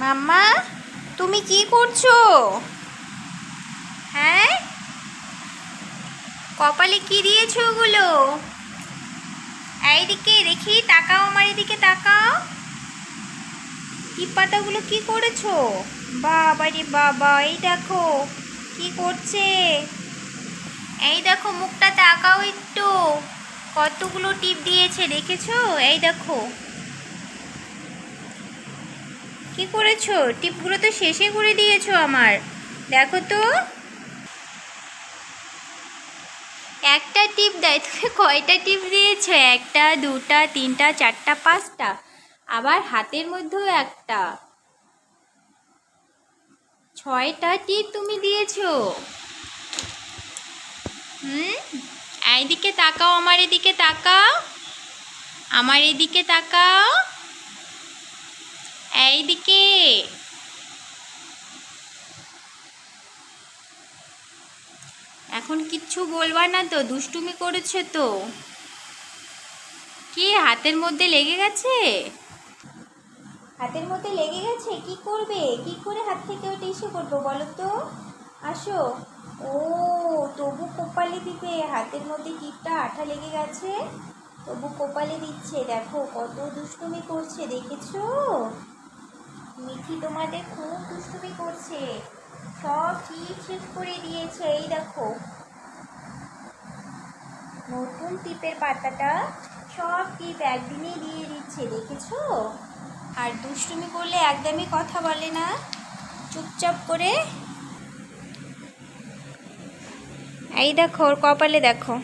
মাম্মা, তুমি কি করছ? হ্যাঁ? কপালে কি দিয়েছ ওগুলো? এইদিকে দেখি, তাকাও আমার এদিকে, তাকাও। কি পাতাগুলো কি করেছ? বাবা রে বাবা, এই দেখো, কি করছে? এই দেখো, মুখটা তাকাও একটু। কতগুলো টিপ দিয়েছে, দেখেছ? এই দেখো। কি করেছ? টিপগুলো তো শেষে করে দিয়েছ আমার। দেখো তো। একটা টিপ দেয় তুমি কয়টা টিপ দিয়েছ? একটা, দুটা, তিনটা, চারটা, পাঁচটা। আবার হাতের মধ্যেও একটা। ছয়টা টিপ তুমি দিয়েছ। হুম? এইদিকে তাকাও, আমার এদিকে তাকাও। আমার এদিকে তাকাও। এইদিকে। এখন কিচ্ছু বলবা না তো, দুষ্টুমি করেছে তো। কি, হাতের মধ্যে লেগে গেছে? হাতের মধ্যে লেগে গেছে? কি করবে? কি করে হাত থেকে ওটা ইসে করব বলো তো? আসো। ও, তবু কোপালে দিবে। হাতের মধ্যে টিপটা আঠা লেগে গেছে? তবু কোপালে দিচ্ছে। দেখো কত দুষ্টুমি করছে, দেখেছ? মিঠি তোমাদের খুব দুষ্টুমি করছে। সব ঠিক শেষ করে দিয়েছে এই দেখো। নতুন টিপের পাতাটা সব টিপ একদিনেই দিয়ে দিচ্ছে দেখেছ? আর দুষ্টুমি করলে একদমই কথা বলে না। চুপচাপ করে। এই দেখো ওর কপালে দেখো।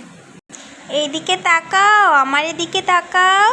এইদিকে তাকাও আমার এদিকে তাকাও।